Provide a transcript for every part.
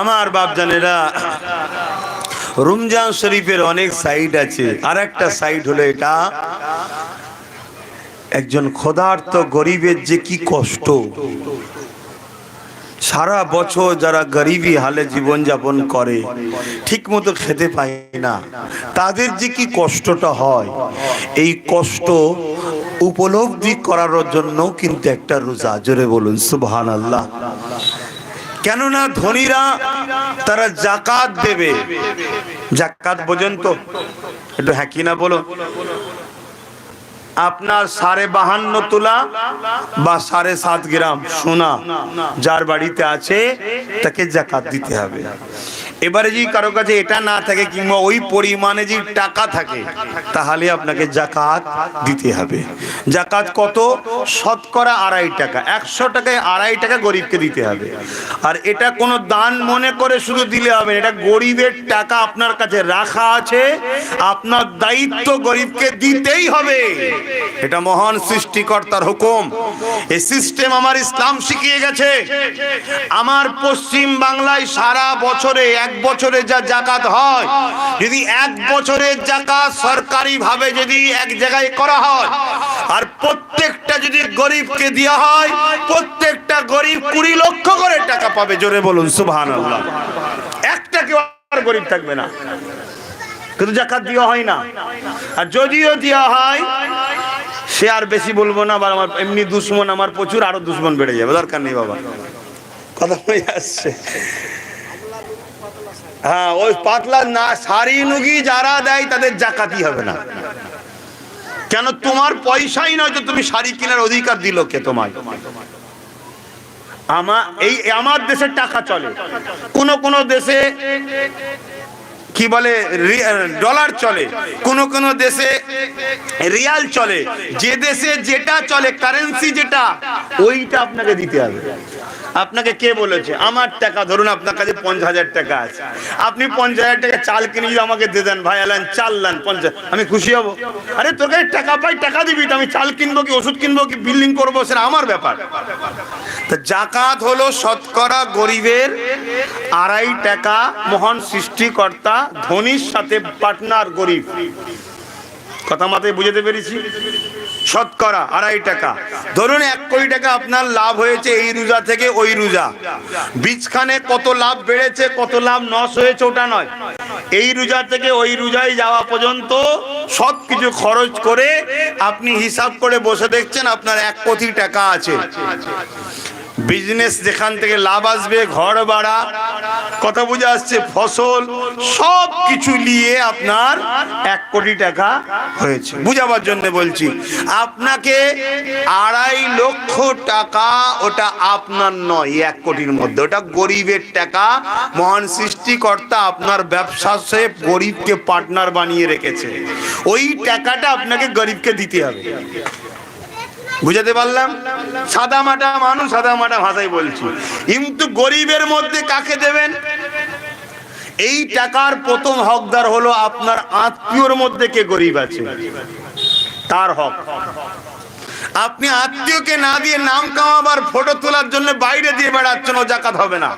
আমার বাপজানেরা রমজান শরীফের অনেক সাইড আছে। আর একটা সাইড হলো এটা, একজন খোদার্থ গরিবের যে কি কষ্ট। সারা বছর যারা গরিবী হালে জীবনযাপন করে ঠিক মতো খেতে পায় না। তাদের যে কি কষ্টটা হয়, এই কষ্ট উপলব্ধি করার জন্য কিন্তু একটা রোজা। জোরে বলুন সুবহান আল্লাহ কেননা ধনীরা, তারা জাকাত দেবে। জাকাত বোঝেন তো? একটু হ্যাঁ কি না বলো আপনার সাড়ে বাহান্ন তোলা বা সাড়ে সাত গ্রাম সোনা যার বাড়িতে আছে, তাকে জাকাত দিতে হবে। এবারে যদি কারও কাছে এটা না থাকে কিংবা ওই পরিমাণে যদি টাকা থাকে, তাহলে আপনাকে জাকাত দিতে হবে। জাকাত কত? শতকরা আড়াই টাকা। একশো টাকায় আড়াই টাকা গরিবকে দিতে হবে। আর এটা কোনো দান মনে করে শুধু দিলে হবে। এটা গরিবের টাকা আপনার কাছে রাখা আছে, আপনার দায়িত্ব গরিবকে দিতেই হবে। এটা মহান সৃষ্টিকর্তার হুকুম। এই সিস্টেম আমার ইসলাম শিখিয়ে গেছে। আমার পশ্চিম বাংলায় সারা বছরে এক বছরে যা জাকাত হয়, যদি এক বছরের জাকাত সরকারি ভাবে যদি এক জায়গায় করা হয়, আর প্রত্যেকটা যদি গরিবকে দেওয়া হয়, প্রত্যেকটা গরিব কুড়ি লক্ষ করে টাকা পাবে। জোরে বলুন সুবহান একটা কেউ আর গরিব থাকবে না। কিন্তু জাকাত দেওয়া হয় না। আর যদিও দেওয়া হয়, সে আর বেশি বলব না আমার এমনি দুশ্মন, আমার প্রচুর আরও দুশ্মন বেড়ে যাবে। দরকার নেই বাবা। কথা হয়ে আসছে। হ্যাঁ ওই পাতলা না সারি নুগি যারা দেয় তাদের জাকাতি হবে না। কেন তোমার পয়সাই নয় তো তুমি শাড়ি কেনার অধিকার দিল কে তোমায়। আমার এই, আমার দেশে টাকা চলে। কোন কোন দেশে কি বলে ডলার চলে। কোন কোন দেশে রিয়াল চলে। যে দেশে যেটা চলে, কারেন্সি যেটা, ওইটা আপনাকে দিতে হবে। আপনাকে কে বলেছে? আমার টাকা, ধরুন আপনার কাছে পঞ্চাশ হাজার টাকা আছে। আপনি পঞ্চাশ হাজার টাকা চাল কিনে যদি আমাকে দিয়ে দেন, ভাই, আলেন, চাল দেন পঞ্চাশ। আমি খুশি হব। আরে, তোর কাছে টাকা পাই, টাকা দিবি আমি চাল কিনবো কি, ওষুধ কিনবো কি, বিল্ডিং করব, সেটা আমার ব্যাপার। তা জাকাত হলো শতকরা গরিবের আড়াই টাকা মহান সৃষ্টিকর্তা, ধনির সাথে পার্টনার গরিব। কথা মাথায় বুঝাতে পেরেছি? শতকরা আড়াই টাকা। ধরুন এক কোটি টাকা আপনার লাভ হয়েছে এই রোজা থেকে ওই রোজা। বীজখানে কত লাভ বেড়েছে, কত লাভ নষ্ট হয়েছে ওটা নয়। এই রোজা থেকে ওই রোজায় যাওয়া পর্যন্ত সব কিছু খরচ করে আপনি হিসাব করে বসে দেখছেন আপনার এক কোটি টাকা আছে। বিজনেস যেখান থেকে লাভ আসবে, ঘর ভাড়া, কথা বুঝে আসছে, ফসল সব কিছু নিয়ে আপনার এক কোটি টাকা হয়েছে। বুঝাবার জন্য বলছি, আপনাকে আড়াই লক্ষ টাকা ওটা আপনার নয়, এক কোটির মধ্যে। ওটা গরিবের টাকা, মহান সৃষ্টিকর্তা আপনার ব্যবসা সে গরিবকে পার্টনার বানিয়ে রেখেছে। ওই টাকাটা আপনাকে গরিবকে দিতে হবে। বুঝাতে পারলাম? সাদা মাটা মানুষ, সাদা মাটা ভাষায় বলছি। কিন্তু গরিবের মধ্যে কাকে দেবেন? এই টাকার প্রথম হকদার হলো আপনার আত্মীয়র মধ্যে কে গরিব আছে? তার হক। আপনি আত্মীয়কে না দিয়ে নাম কামাবার, ফটো তোলার জন্য বাইরে দিয়ে বেড়াচ্ছেন, ও জাকাত হবে না।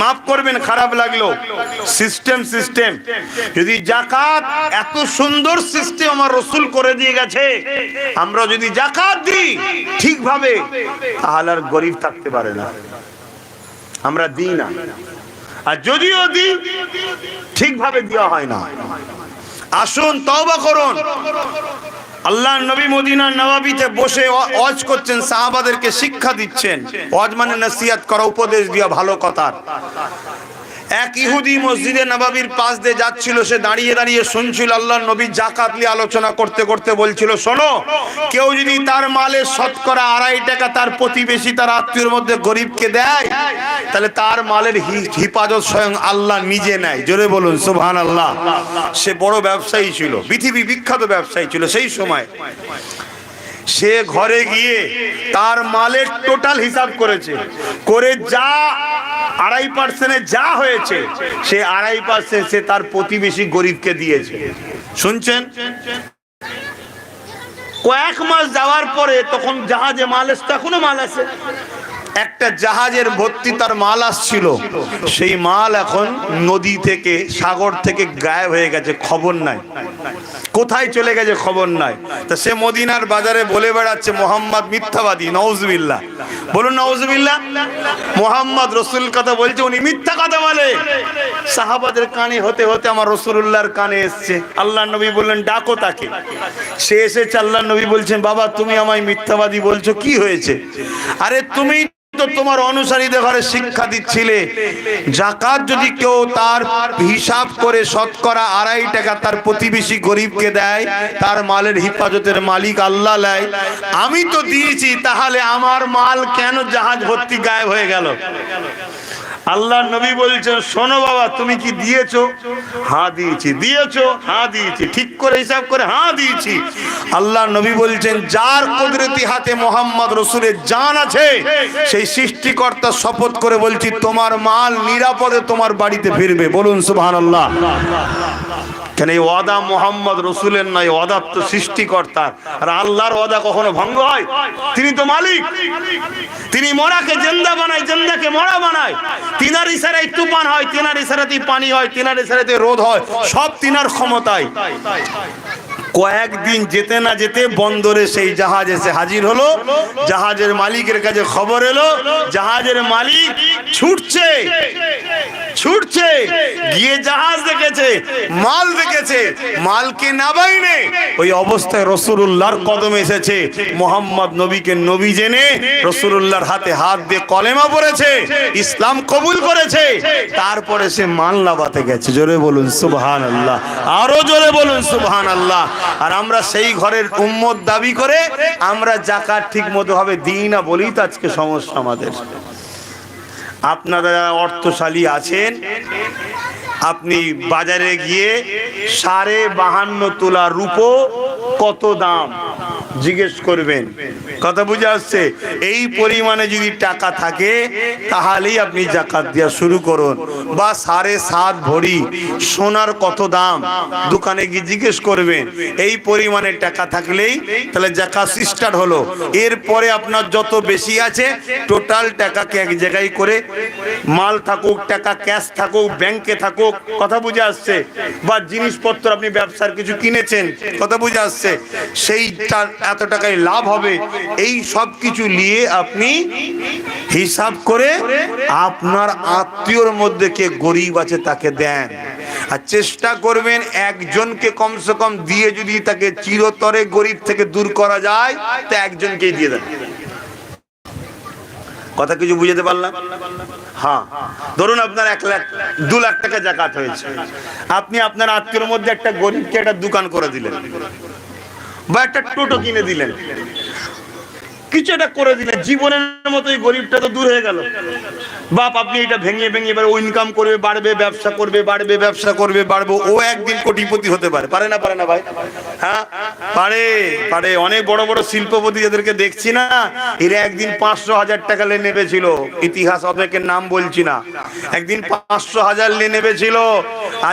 মাফ করবেন, খারাপ লাগল। সিস্টেম সিস্টেম যদি জাকাত এত সুন্দর সিস্টেম আমার রসুল করে দিয়ে গেছে, আমরা যদি জাকাত দিই ঠিকভাবে, তাহলে আর গরিব থাকতে পারে না। আমরা দিই না। আর যদিও দিই, ঠিকভাবে দেওয়া হয় না। আসুন, তওবা করুন। আল্লাহ নবী মদিনা নবাবিতে বসে অজ করছেন, সাহাবাদেরকে শিক্ষা দিচ্ছেন। অজ মানে নাসিয়াত করা, উপদেশ দিয়া ভালো কথার এক ইহুদি মসজিদে নবাবির পাশ দিয়ে যাচ্ছিল, সে দাঁড়িয়ে দাঁড়িয়ে শুনছিল, আল্লাহ নবী জাকাত নিয়ে আলোচনা করতে করতে বলছিল, শোনো, কেউ যদি তার মালের শতকরা আড়াই টাকা তার প্রতিবেশী, তার আত্মীয়র মধ্যে গরিবকে দেয়, তাহলে তার মালের হিফাজত স্বয়ং আল্লাহ নিজে নেয়। জোরে বলুন সুবহান আল্লাহ সে বড় ব্যবসায়ী ছিল, পৃথিবী বিখ্যাত ব্যবসায়ী ছিল সেই সময়। সে ঘরে গিয়ে তার মালের টোটাল হিসাব করেছে, করে যা আড়াই পার্সেন্টে যা হয়েছে, সে আড়াই পার্সেন্ট সে তার প্রতিবেশী গরিবকে দিয়েছে। শুনছেন? কয়েক মাস যাওয়ার পরে তখন জাহাজে মাল এসছে, এখনও মাল আছে। একটা জাহাজের ভর্তি তার মাল আসছিল। সেই মাল এখন নদী থেকে, সাগর থেকে গায়েব হয়ে গেছে, খবর নাই। কোথায় চলে গেছে খবর নাই। তা সে মদিনার বাজারে বলে বেড়াচ্ছে, মোহাম্মদ মিথ্যাবাদী নওজবিল্লা বলুন নওজবিল্লা মোহাম্মদ রসুল কথা বলছে, উনি মিথ্যা কথা বলে। সাহাবাদের কানে হতে হতে আমার রসুল্লাহর কানে এসছে। আল্লাহ নবী বললেন, ডাকো তাকে। সে এসেছে আল্লাহ নবী বলছেন, বাবা, তুমি আমায় মিথ্যাবাদী বলছো, কি হয়েছে? আরে তুমি তো তোমার অনুসারীদের ঘরে শিক্ষা দিচ্ছিলে। জাকাত যদি কেউ তার হিসাব করে শতকরা আড়াই টাকা তার প্রতিবেশী গরিবকে দেয়, তার মালের হিফাজতের মালিক আল্লাহ নেয়, আমি তো দিয়েছি, তাহলে আমার মাল কেন জাহাজ ভর্তি গায়েব হয়ে গেল? আল্লাহ নবী বলছেন, শোনো বাবা, তুমি কি দিয়েছ? হ্যাঁ দিয়েছি। দিয়েছ? হ্যাঁ দিয়েছি। ঠিক করে হিসাব করে হ্যাঁ দিয়েছি। আল্লাহ নবী বলছেন, যার কুদরতি হাতে মোহাম্মদ রসুলের জান আছে, সেই সৃষ্টিকর্তা শপথ করে বলছি, তোমার মাল নিরাপদে তোমার বাড়িতে ফিরবে। বলুন সুবহান আল্লাহ কেন এই ওয়াদা মোহাম্মদ রসুলের নয়, ওয়াদা তো সৃষ্টিকর্তার। আর আল্লাহর ওয়াদা কখনো ভঙ্গ হয়? তিনি তো মালিক। তিনি মরাকে জেন্দা বানায়, জেন্দাকে মরা বানায়। তিনার ইশারায় তুফান হয়, তিনার ইশারাতেই পানি হয়, তিনার ইশারাতে রোদ হয়, সব তিনার ক্ষমতায়। কয়েকদিন যেতে না যেতে বন্দরে সেই জাহাজ এসে হাজির হলো, জাহাজের মালিকের কাছে খবর এলো, জাহাজের মালিক ছুটছে। ছুটছে, গিয়ে জাহাজ দেখেছে, মাল দেখেছে মালকে না বাইনে ওই অবস্থায় রসুল্লাহর কদম এসেছে। মোহাম্মদ নবীকে নবী জেনে রসুল্লাহর হাতে হাত দিয়ে কলেমা পড়েছে, ইসলাম কবুল করেছে। তারপরে সে মাল লাভাতে গেছে। জোরে বলুন সুবহান আল্লাহ আরও জোরে বলুন সুবহান আল্লাহ আর আমরা সেই ঘরের উম্মত দাবি করে আমরা জাকাত ঠিক মতো ভাবে দিই না বলেই তো আজকে সমস্যা আমাদের। আপনারা যারা অর্থশালী আছেন। আপনি বাজারে গিয়ে সাড়ে বাহান্ন তোলা রূপো কত দাম? জিজ্ঞেস করবেন। কথা বুঝে আসছে? এই পরিমাণে যদি টাকা থাকে, তাহলেই আপনি জাকাত দেওয়া শুরু করুন। বা সাড়ে সাত ভরি সোনার কত দাম? দোকানে গিয়ে জিজ্ঞেস করবেন। এই পরিমাণে টাকা থাকলেই তাহলে জাকাত স্টার্ট হলো। এরপরে আপনার যত বেশি আছে টোটাল টাকাকে এক জায়গায় করে মাল থাকুক, টাকা ক্যাশ থাকুক ব্যাংকে থাকুক, কথা বুঝে আসছে? বা জিনিসপত্র আপনি ব্যবসার কিছু কিনেছেন, কথা বুঝে আসছে? সেইটা এত টাকায় লাভ হবে, এই সব কিছু নিয়ে আপনি হিসাব করে আপনার আত্মীয়র মধ্যে কে গরিব আছে তাকে দেন। আর চেষ্টা করবেন একজনকে কমসে কম দিয়ে যদি তাকে চিরতরে গরিব থেকে দূর করা যায়, তা একজনকেই দিয়ে দেন। কথা কিছু বুঝাতে পারলাম? হ্যাঁ। ধরুন আপনার এক লাখ, দু লাখ টাকা জাকাত হয়েছে। আপনি আপনার আত্মীয়র মধ্যে একটা গরিবকে একটা দোকান করে দিলেন। বা একটা টোটো কিনে দিলেন। কিছু একটা করে দিলেন জীবনের মতো এই গরিবটা তো দূর হয়ে গেল। বাপ, আপনি এটা ভেঙে ভেঙে এবার ও ইনকাম করবে, বাড়বে, ব্যবসা করবে, বাড়বে, ব্যবসা করবে, বাড়বে, ও একদিন কোটিপতি হতে পারে। পারে না পারে না ভাই? হ্যাঁ? পারে পারে। অনেক বড় বড় শিল্পপতি যাদেরকে দেখছি না, এরা একদিন পাঁচশো হাজার টাকা লে নেবেছিল। ইতিহাস অনেকের নাম বলছি না। একদিন পাঁচশো হাজার লে নেবেছিল।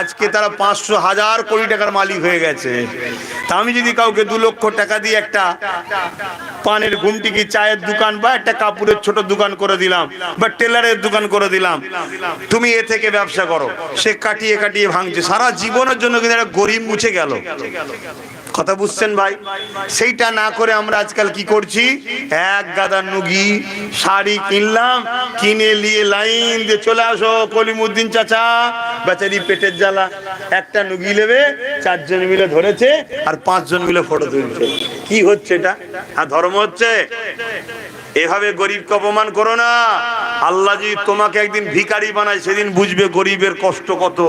আজকে তারা পাঁচশো হাজার কোটি টাকার মালিক হয়ে গেছে। তা আমি যদি কাউকে দু লক্ষ টাকা দিয়ে একটা পানের ঘুমটি কি চায়ের দোকান বা একটা কাপড়ের ছোট দোকান করে দিলাম বা টেলারের দোকান করে দিলাম? তুমি এ থেকে ব্যবসা করো। সে কাটিয়ে কাটিয়ে ভাঙছে। সারা জীবনের জন্য কিন্তু একটা গরিব মুছে গেল। কথা বুঝছেন ভাই? সেইটা না করে আমরা আজকাল কি করছি? এক গাদা নুগি, শাড়ি কিনলাম, কিনে নিয়ে লাইন দিয়ে চলে আসো কলিমুদ্দিন চাচা। বেচারি পেটের জ্বালা। একটা নুগি নেবে, চারজন মিলে ধরেছে, আর পাঁচজন মিলে ফটো তুলছে। কি হচ্ছে এটা? আর ধর্ম হচ্ছে, এভাবে গরিবকে অপমান করো না। আল্লাহ যদি তোমাকে একদিন ভিখারি বানায়, সেদিন বুঝবে গরিবের কষ্ট কত।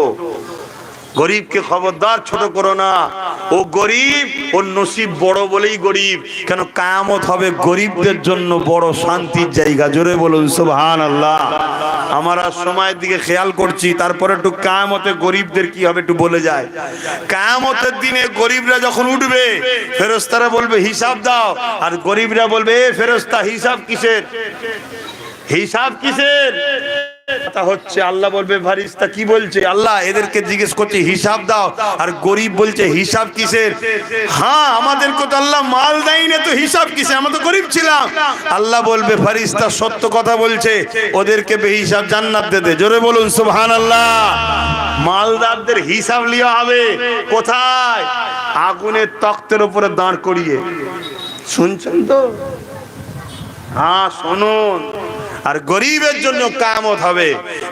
গরিবকে খবরদার ছোট করো না। ও গরিব ওর নসিব বড় বলেই গরিব। কেন কায়ামত হবে গরিবদের জন্য বড় শান্তির জায়গা? জোরে বলুন সুবহান আল্লাহ আমার আর সময়ের দিকে খেয়াল করছি, তারপরে একটু কায়ামতে গরিবদের কি হবে একটু বলে যায়। কায়ামতের দিনে গরিবরা যখন উঠবে ফেরস্তারা বলবে, হিসাব দাও। আর গরিবরা বলবে, এ ফেরস্তা হিসাব কিসের? হিসাব কিসের? কথা হচ্ছে, আল্লাহ বলবে, ফারিস্তা কি বলছে? আল্লাহ এদেরকে জিজ্ঞেস করছে, হিসাব দাও। আর গরিব বলছে, হিসাব কিসের? হ্যাঁ আমাদেরকে তো আল্লাহ মাল দেয় না তো হিসাব কিসের? আমরা তো গরিব ছিলাম। আল্লাহ বলবে, ফারিস্তা সত্য কথা বলছে, ওদেরকে বে হিসাব জান্নাত দে দে। জোরে বলুন সুবহান আল্লাহ মালদারদের হিসাব লিয়া হবে। কোথায়? আগুনের তক্তের উপরে দাঁড় করিয়ে। শুনছেন তো? হ্যাঁ শুনুন। আর গরিবের জন্য কামত হবে।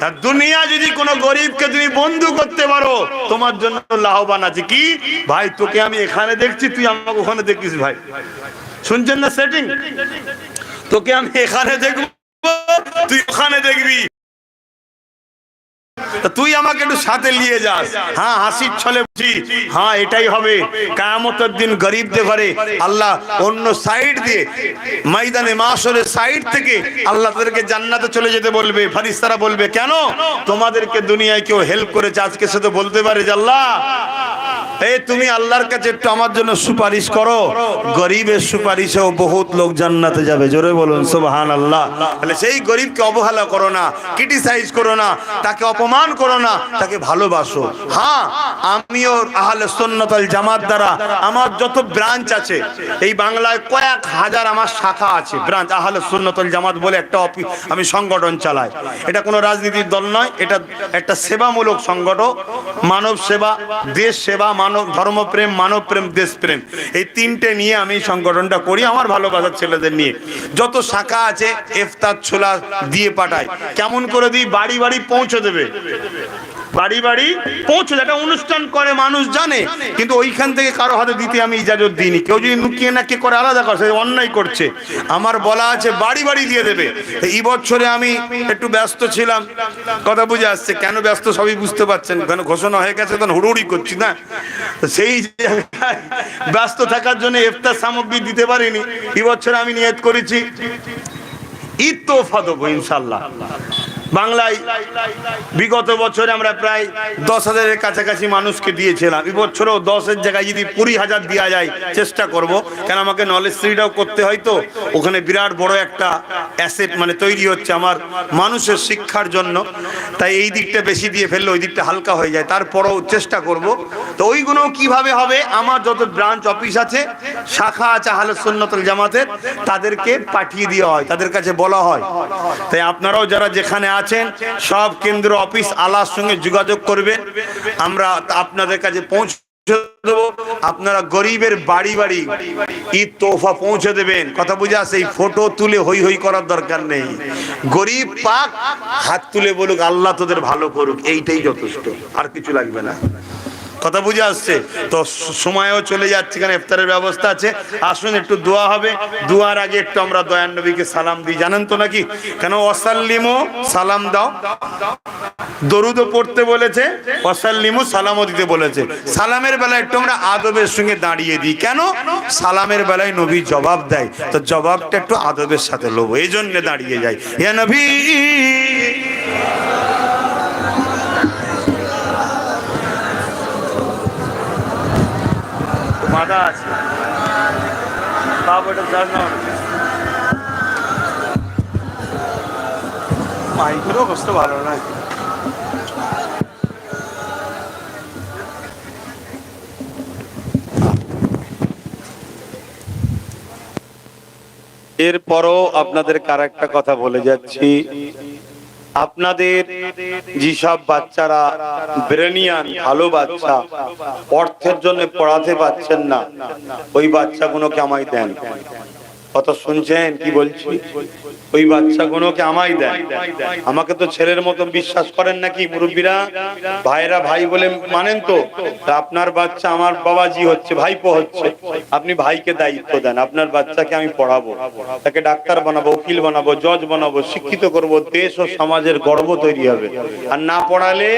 আর দুনিয়া যদি কোনো গরিবকে তুমি বন্ধু করতে পারো, তোমার জন্য লাভবান আছে। কি? ভাই, তোকে আমি এখানে দেখছি, তুই আমাকে ওখানে দেখিস ভাই। শুনছেন না সেটিং তোকে আমি এখানে দেখব, তুই ওখানে দেখবি। তুই আমাকে একটু সাথে নিয়ে যাস। হ্যাঁ হাসির ছলে বুঝি। হ্যাঁ এটাই হবে। কায়ামতের দিন গরিবদের ঘরে আল্লাহ অন্য সাইড দিয়ে, ময়দানে মাসরের সাইড থেকে আল্লাহ তাদেরকে জান্নাতে চলে যেতে বলবে। ফারিস্তারা বলবে, কেন? তোমাদেরকে দুনিয়ায় কেউ হেল্প করেছে, আজকে সে তো বলতে পারে যে আল্লাহ এই তুমি আল্লাহর কাছে একটু আমার জন্য সুপারিশ করো। গরিবের সুপারিশেও বহুত লোক জান্নাতে যাবে। জোরে বলুন আল্লাহ তাহলে সেই গরিবকে অবহেলা করো না ক্রিটিসাইজ করো না। তাকে অপমান করো না, তাকে ভালোবাসো। হ্যাঁ আমিও আহলে সুন্নাতাল জামাত দ্বারা আমার যত ব্রাঞ্চ আছে, এই বাংলায় কয়েক হাজার আমার শাখা আছে, ব্রাঞ্চ, আহলে সুন্নাতাল জামাত বলে একটা অফিস আমি সংগঠন চালাই। এটা কোনো রাজনীতির দল নয়, এটা একটা সেবামূলক সংগঠন। মানব সেবা, দেশ সেবা, মানব ধর্মপ্রেম মানব প্রেম দেশপ্রেম এই তিনটে নিয়ে আমি সংগঠনটা করি, আমার ভালোবাসার ছেলেদের নিয়ে। যত শাখা আছে ইফতার ছোলা দিয়ে পাঠায়। কেমন করে দিই? বাড়ি বাড়ি পৌঁছে দেবে। বাড়ি বাড়ি পৌঁছে একটা অনুষ্ঠান করে, মানুষ জানে। কিন্তু ওইখান থেকে কারও হাতে দিতে আমি ইজাজত দিইনি। কেউ যদি লুকিয়ে না কে করে আলাদা সে অন্যায় করছে। আমার বলা আছে, বাড়ি বাড়ি দিয়ে দেবে। এই বছরে আমি একটু ব্যস্ত ছিলাম। কথা বুঝে আসছে। কেন ব্যস্ত সবই বুঝতে পারছেন? কেন ঘোষণা হয়ে গেছে তখন হুড়ুড়ি করছি না? সেই ব্যস্ত থাকার জন্য ইফতার সামগ্রী দিতে পারিনি। এই বছর আমি নিয়ত করেছি, ঈদ তোফা দেবো ইনশাল্লাহ বাংলায় বিগত বছরে আমরা প্রায় দশ হাজারের কাছাকাছি মানুষকে দিয়েছিলাম। এবছরও দশের জায়গায় যদি কুড়ি হাজার দেওয়া যায়, চেষ্টা করব। কেন আমাকে নলেজ স্ট্রিটাও করতে হয় তো? ওখানে বিরাট বড় একটা অ্যাসেট মানে তৈরি হচ্ছে আমার মানুষের শিক্ষার জন্য। তাই এই দিকটা বেশি দিয়ে ফেললে ওই দিকটা হালকা হয়ে যায়। তারপরেও চেষ্টা করব। তো ওইগুলো কীভাবে হবে? আমার যত ব্রাঞ্চ অফিস আছে, শাখা আছে আহলে সুন্নতুল জামাতের, তাদেরকে পাঠিয়ে দেওয়া হয়, তাদের কাছে বলা হয়। তাই আপনারাও যারা যেখানে আছেন সব কেন্দ্র অফিস আলার সঙ্গে যোগাযোগ করবেন আমরা আপনাদের কাছে পৌঁছ আপনারা গরিবের বাড়ি বাড়ি ঈদ তোফা পৌঁছে দেবেন। কথা বুঝে আসে, এই ফটো তুলে হই হই করার দরকার নেই। গরিব পাক হাত তুলে বলুক, আল্লাহ তোদের ভালো করুক, এইটাই যথেষ্ট, আর কিছু লাগবে না। কথা বুঝে আসছে। তো সময়ও চলে যাচ্ছে, এখানে ইফতারের ব্যবস্থা আছে। আসুন, একটু দোয়া হবে। দোয়ার আগে একটু আমরা দয়ান নবীকে সালাম দিই। জানেন তো নাকি? কেন অসাল্লিমো সালাম দাও। দরুদও পড়তে বলেছে, অসাল্লিমু সালামও দিতে বলেছে। সালামের বেলায় একটু আমরা আদবের সঙ্গে দাঁড়িয়ে দিই। কেন? সালামের বেলায় নবী জবাব দেয়। তো জবাবটা একটু আদবের সাথে লোবো, এই জন্য দাঁড়িয়ে যাই। হে নবী! মাদা আছে। বাবুটা জানো মাইগুলো ভালো নয় এরপরও আপনাদের কার একটা কথা বলে যাচ্ছি। আপনাদের যেসব বাচ্চারা ব্রেনিয়ান, ভালো বাচ্চা, অর্থের জন্য পড়াতে পারছেন না, ওই বাচ্চাগুলোকে আমায় দেন। কথা শুনছেন? কি বলছি? ওই বাচ্চাগুলোকে আমায় দেন। আমাকে তো ছেলের মতো বিশ্বাস করেন নাকি মুরব্বীরা? ভাইরা ভাই বলে মানেন তো আপনার বাচ্চা আমার বাবাজি হচ্ছে, ভাইপো হচ্ছে। আপনি ভাইকে দায়িত্ব দেন, আপনার বাচ্চাকে আমি পড়াবো। তাকে ডাক্তার বানাবো, উকিল বানাবো, জজ বানাবো, শিক্ষিত করব, দেশ ও সমাজের গর্ব তৈরি হবে। আর না পড়ালে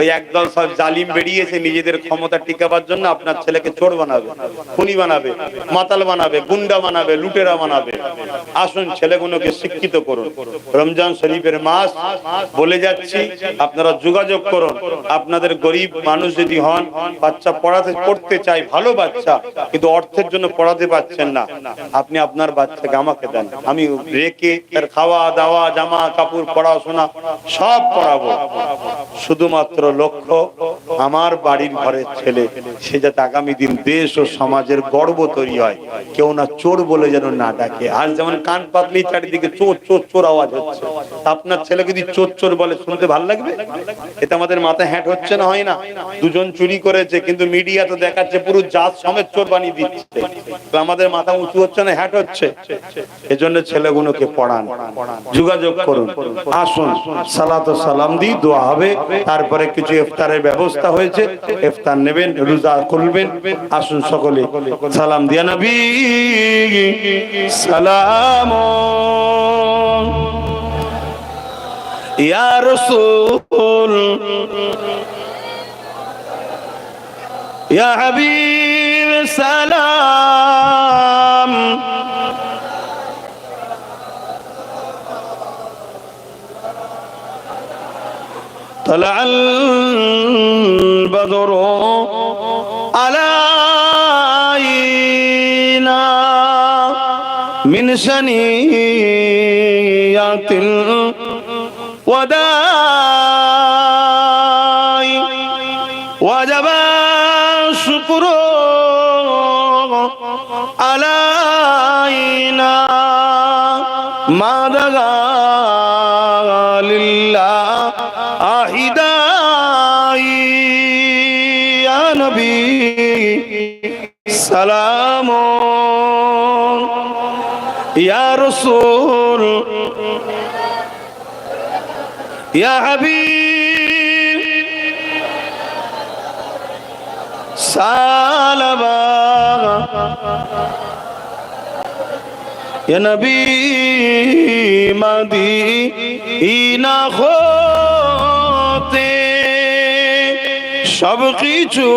ওই একদল সব জালিম বেরিয়েছে, নিজেদের ক্ষমতা টিকাবার জন্য আপনার ছেলেকে চোর বানাবে, খুনি বানাবে, মাতাল বানাবে, গুন্ডা বানাবে, লুটেরা লোকেরা বানাবে আসুন ছেলেগুলোকে শিক্ষিত করুন। রমজান শরীফের মাস, বলে যাচ্ছি, আপনারা যোগাযোগ করুন। আপনাদের গরিব মানুষ যদি হন, বাচ্চা পড়াতে, পড়তে চাই ভালো বাচ্চা, কিন্তু অর্থের জন্য পড়াতে পাচ্ছেন না, আপনি আপনার বাচ্চাকে আমাকে দেন। আমি রেখে তার খাওয়া, দাওয়া, জামা কাপড়, পড়াশোনা সব করাবো শুধুমাত্র লক্ষ্য, আমার বাড়ির ঘরের ছেলে, সে যাতে আগামী দিন দেশ ও সমাজের গর্ব তৈরি হয়। কেউ না চোর বলে যেন না ডাকে আজ যেমন কান পাতলি চারিদিকে চোর চোর চোর আওয়াজ হচ্ছে। আপনার ছেলে যদি চোর চোর বলে, শুনতে ভালো লাগবে? এতে আমাদের মাথায় হ্যাট হচ্ছে না, হয় না? দুজন চুরি করেছে, কিন্তু মিডিয়া তো দেখাচ্ছে, পুরো জাত সমেত চোর বানিয়ে দিচ্ছে। আমাদের মাথা উঁচু হচ্ছে না, হ্যাট হচ্ছে? এজন্য ছেলেগুলোকে পড়ান। যোগাযোগ করুন। আসুন, সালাত সালাম দি দোয়া হবে। তারপরে কিছু ইফতারের ব্যবস্থা হয়েছে। ইফতার নেবেন, রোজা খুলবেন। আসুন সকলে সালাম দিয়া নবী। سلام. يا رسول يا حبيب سلام. طلع البدر من سنيات الوداع وجب الشكر علينا ما دعا لله أهداي يا نبي سلام রসুল। ইয়া হাবিব সালামা। ইয়া নবী মদিনা হতে সব কিছু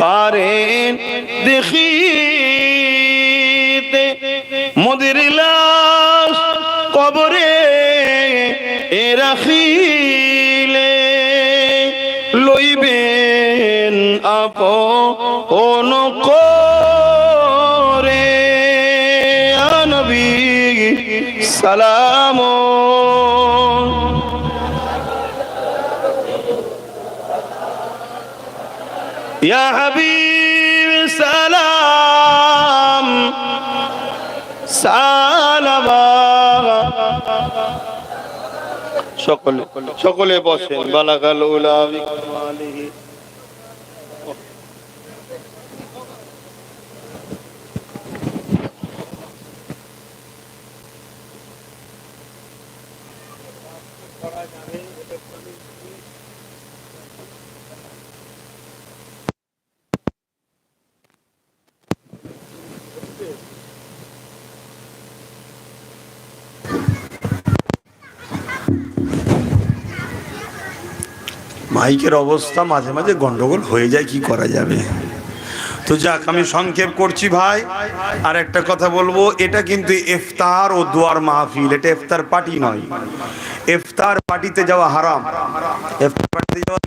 পারেন দেখিয়ে রাখিলে লইবেন করে। নবী সালাম। ইয়া হাবিব সালাম। সকলে সকলে বসেন। বালাগাল উলা বিকমালিহি মাইকের অবস্থা মাঝে মাঝে গন্ডগোল হয়ে যায়, কি করা যাবে? তো যাক, আমি সংক্ষেপ করছি ভাই। আর একটা কথা বলব, এটা কিন্তু এফতার ও দোয়ার মাহফিল। এটা এফতার পার্টি নয়। এফতার পার্টিতে যাওয়া হারাম। ইফতার পার্টিতে যাওয়া